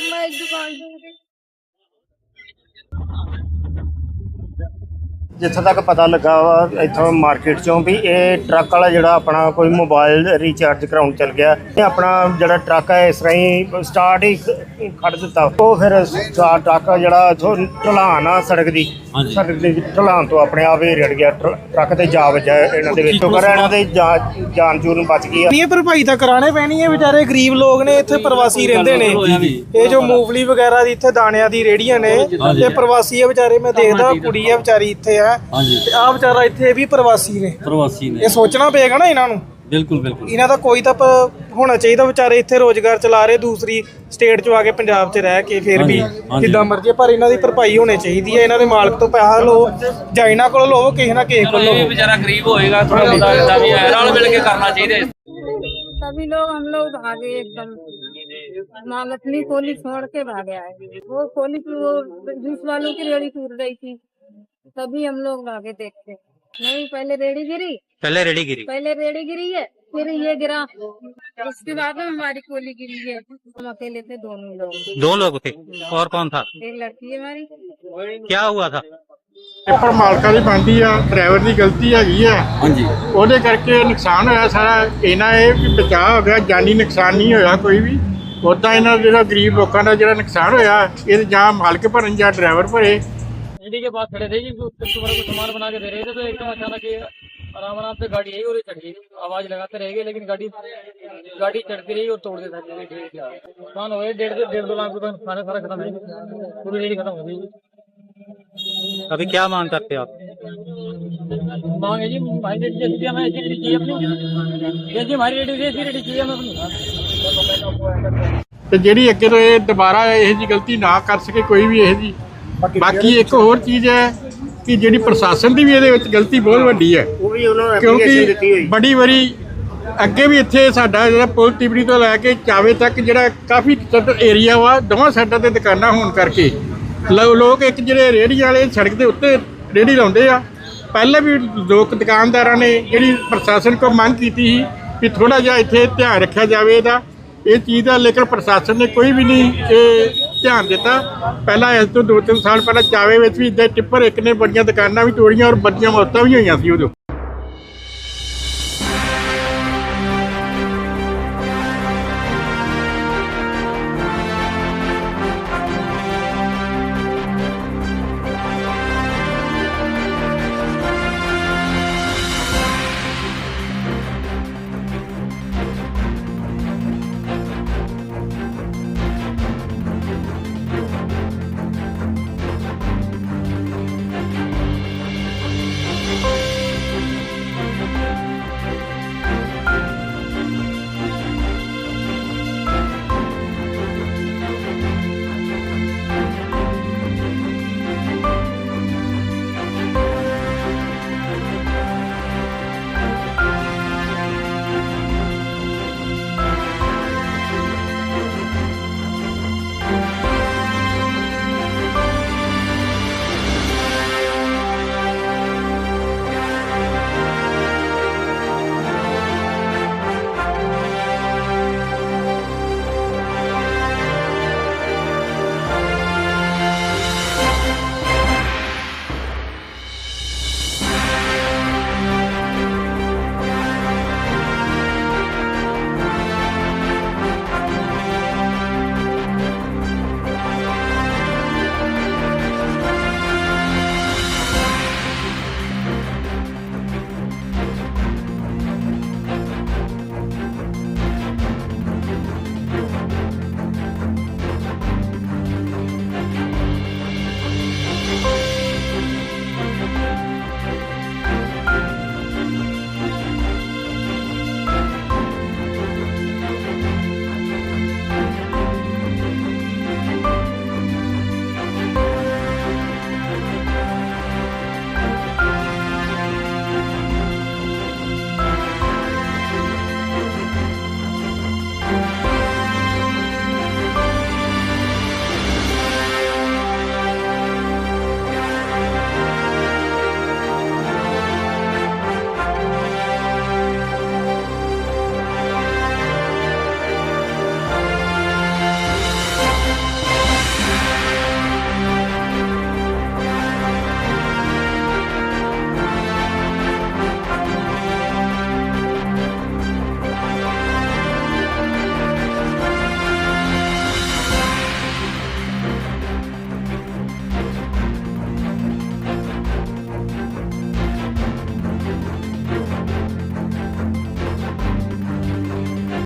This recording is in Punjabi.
ਮੈਂ ਦੁਕਾਨ ਤੋਂ ਜਿੱਥੇ ਤੱਕ ਪਤਾ ਲੱਗਾ ਵਾ ਇੱਥੋਂ ਮਾਰਕੀਟ ਚੋਂ ਵੀ ਇਹ ਟਰੱਕ ਵਾਲਾ ਜਿਹੜਾ ਆਪਣਾ ਕੋਈ ਮੋਬਾਈਲ ਰੀਚਾਰਜ ਕਰਾਉਣ ਚਲ ਗਿਆ ਇਹ ਆਪਣਾ ਜਿਹੜਾ ਟਰੱਕ ਹੈ ਇਸ ਰਾਹੀਂ ਸਟਾਰਟ ਹੀ ਖੜ ਦਿੱਤਾ। ਉਹ ਫਿਰ ਸਟਾਰ ਟਰੱਕ ਜਿਹੜਾ ਇਥੋਂ ਢਲਾਨ ਆ ਸੜਕ ਦੀ। ਸੜਕ ਦੀ ਢਲਾਨ ਤੋਂ ਆਪਣੇ ਆਪ ਹੀ ਰੜ ਗਿਆ ਟਰ- ਟਰੱਕ ਤੇ ਜਾ ਵੱਜਾ ਇਹਨਾਂ ਦੇ ਵਿੱਚ। ਸ਼ੁਕਰ ਹੈ ਇਹਨਾਂ ਦੇ ਜਾਨ ਜੂਨ ਬਚ ਗਈ ਆ। ਇਹ ਭਰਪਾਈ ਤਾਂ ਕਰਾਣੇ ਪੈਣੀ ਹੈ ਵਿਚਾਰੇ ਗਰੀਬ ਲੋਕ ਨੇ ਇੱਥੇ ਪ੍ਰਵਾਸੀ ਰਹਿੰਦੇ ਨੇ। ਇਹ ਜੋ ਮੂੰਗਫਲੀ ਵਗੈਰਾ ਦੀ ਇੱਥੇ ਦਾਣਿਆਂ ਦੀ ਰੇੜੀਆਂ ਨੇ ਇਹ ਪ੍ਰਵਾਸੀ ਹੈ ਵਿਚਾਰੇ ਮੈਂ ਦੇਖਦਾ ਕੁੜੀ ਹੈ ਵਿਚਾਰੀ ਇੱਥੇ ਹੈ ਹਾਂਜੀ ਤੇ ਆ ਵਿਚਾਰਾ ਇੱਥੇ ਵੀ ਪ੍ਰਵਾਸੀ ਨੇ ਪ੍ਰਵਾਸੀ ਨੇ ਇਹ ਸੋਚਣਾ ਪਏਗਾ ਨਾ ਇਹਨਾਂ ਨੂੰ ਬਿਲਕੁਲ ਬਿਲਕੁਲ ਇਹਨਾਂ ਦਾ ਕੋਈ ਤਾਂ ਪ- ਹੋਣਾ ਚਾਹੀਦਾ ਵਿਚਾਰੇ ਇੱਥੇ ਰੋਜ਼ਗਾਰ ਚਲਾ ਰਹੇ ਦੂਸਰੀ ਸਟੇਟ 'ਚ ਆ ਕੇ ਪੰਜਾਬ 'ਚ ਰਹਿ ਕੇ ਫਿਰ ਵੀ ਹਾਂਜੀ, ਹਾਂਜੀ। ਜਿੱਦਾਂ ਮਰਜ਼ੀ ਪਰ ਇਹਨਾਂ ਦੀ ਭਰਪਾਈ ਹੋਣੀ ਚਾਹੀਦੀ ਹੈ ਇਹਨਾਂ ਦੇ ਮਾਲਕ ਤੋਂ ਪੈਸਾ ਲਓ ਜਾਂ ਇਹਨਾਂ ਕੋਲ ਲਓ ਕਿਸੇ ਨਾ ਕਿਸੇ ਕੋਲ ਇਹ ਵੀ ਲਓ ਵਿਚਾਰਾ ਗਰੀਬ ਹੋਏਗਾ ਥੋੜਾ ਬਹੁਤਾ ਇਦਾਂ ਵੀ ਹੈ ਰਲ ਮਿਲ ਕੇ ਕਰਨਾ ਚਾਹੀਦਾ ਹੈ। तभी लोग हम लोग भागे एकदम माँ लक्ष्मी कोली छोड़ के भागे आए वो कोली की वो जूस वालों की रेड़ी टूट रही थी तभी हम लोग भागे देखते नहीं पहले रेड़ी गिरी पहले रेडी गिरी पहले रेड़ी गिरी है फिर ये गिरा उसके बाद में हमारी कोली गिरी है हम अकेले थे दोनों लोग दो लोग थे और कौन था एक लड़की है हमारी क्या हुआ था ਪੇਪਰ ਮਾਲਕਾਂ ਦੀ ਬਣਦੀ ਆ ਡਰਾਈਵਰ ਦੀ ਗਲਤੀ ਹੈਗੀ ਆ ਹਾਂਜੀ ਉਹਦੇ ਕਰਕੇ ਨੁਕਸਾਨ ਹੋਇਆ ਸਾਰਾ ਇਹਨਾਂ ਇਹ ਵੀ ਬਚਾਅ ਹੋ ਗਿਆ ਜਾਨੀ ਨੁਕਸਾਨ ਨਹੀਂ ਹੋਇਆ ਕੋਈ ਵੀ ਉਦਾਂ ਇਹਨਾਂ ਦਾ ਜਿਹੜਾ ਗਰੀਬ ਲੋਕਾਂ ਦਾ ਜਿਹੜਾ ਨੁਕਸਾਨ ਹੋਇਆ ਇਹ ਜਾਂ ਮਾਲਕ ਭਰਨ ਜਾਂ ਡਰਾਈਵਰ ਭਰੇ रेडी के पास खड़े थे जी उसके ऊपर को सामान बना के दे रहे थे तो एकदम अचानक ये आराम आराम से गाड़ी आई और ये चढ़ गई आवाज लगाते रह गए लेकिन गाड़ी गाड़ी चढ़ती रही और तोड़ देता नुकसान हो गए डेढ़ डेढ़ दो लाख रुपए नुकसान है, सारा खत्म है पूरी रेडी खत्म हो गई अभी क्या मांग करते हो आप मांगे जी हमारी रेडी जैसी हमें ऐसी रेडी चाहिए अपनी जैसी हमारी रेडी थी ऐसी रेडी चाहिए हमें अपनी ਤੇ ਜਿਹੜੀ ਅੱਗੇ ਤੋਂ ਇਹ ਦੁਬਾਰਾ ਇਹ ਜੀ ਗਲਤੀ ਨਾ ਕਰ ਸਕੇ ਕੋਈ ਵੀ ਇਹ ਜੀ ਬਾਕੀ ਇੱਕ ਹੋਰ ਚੀਜ਼ ਹੈ ਕਿ ਜਿਹੜੀ ਪ੍ਰਸ਼ਾਸਨ ਦੀ ਵੀ ਇਹਦੇ ਵਿੱਚ ਗਲਤੀ ਬਹੁਤ ਵੱਡੀ ਹੈ। ਉਹ ਵੀ ਉਹਨਾਂ ਨੂੰ ਐਪਲੀਕੇਸ਼ਨ ਦਿੱਤੀ ਕਿਉਂਕਿ ਬੜੀ ਵਾਰੀ ਅੱਗੇ ਵੀ ਇੱਥੇ ਸਾਡਾ ਜਿਹੜਾ ਪੁਲ ਤਿਬੜੀ ਤੋਂ ਲੈ ਕੇ ਚਾਵੇ ਤੱਕ ਜਿਹੜਾ ਕਾਫੀ ਏਰੀਆ ਵਾ ਦੋਵਾਂ ਸਾਈਡਾਂ ਤੇ ਦੁਕਾਨਾਂ ਹੋਣ ਕਰਕੇ। ਲੋਕ ਇੱਕ ਜਿਹੜੇ ਰੇਹੜੀ ਵਾਲੇ ਸੜਕ ਦੇ ਉੱਤੇ ਰੇਹੜੀ ਲਾਉਂਦੇ ਆ। ਪਹਿਲਾਂ ਵੀ ਲੋਕ ਦੁਕਾਨਦਾਰਾਂ ਨੇ ਜਿਹੜੀ ਪ੍ਰਸ਼ਾਸਨ ਕੋਲ ਮੰਗ ਕੀਤੀ ਸੀ ਕਿ ਥੋੜਾ ਜਿਹਾ ਇੱਥੇ ਧਿਆਨ ਰੱਖਿਆ ਜਾਵੇ ਇਹਦਾ। ਇਹ ਚੀਜ਼ ਦਾ ਲੇਕਿਨ ਪ੍ਰਸ਼ਾਸਨ ਨੇ ਕੋਈ ਵੀ ਨਹੀਂ ਇਹ ਧਿਆਨ ਦਿੱਤਾ। ਪਹਿਲਾਂ ਇਸ ਤੋਂ ਦੋ ਤਿੰਨ ਸਾਲ ਪਹਿਲਾਂ ਚਾਵੇ ਵਿੱਚ ਵੀ ਇਦਾਂ ਟਿੱਪਰ, ਇੱਕ ਨੇ ਬੜੀਆਂ ਦੁਕਾਨਾਂ ਵੀ ਤੋੜੀਆਂ ਔਰ ਬੜੀਆਂ ਮੌਤਾਂ ਵੀ ਹੋਈਆਂ ਸੀ ਉਦੋਂ।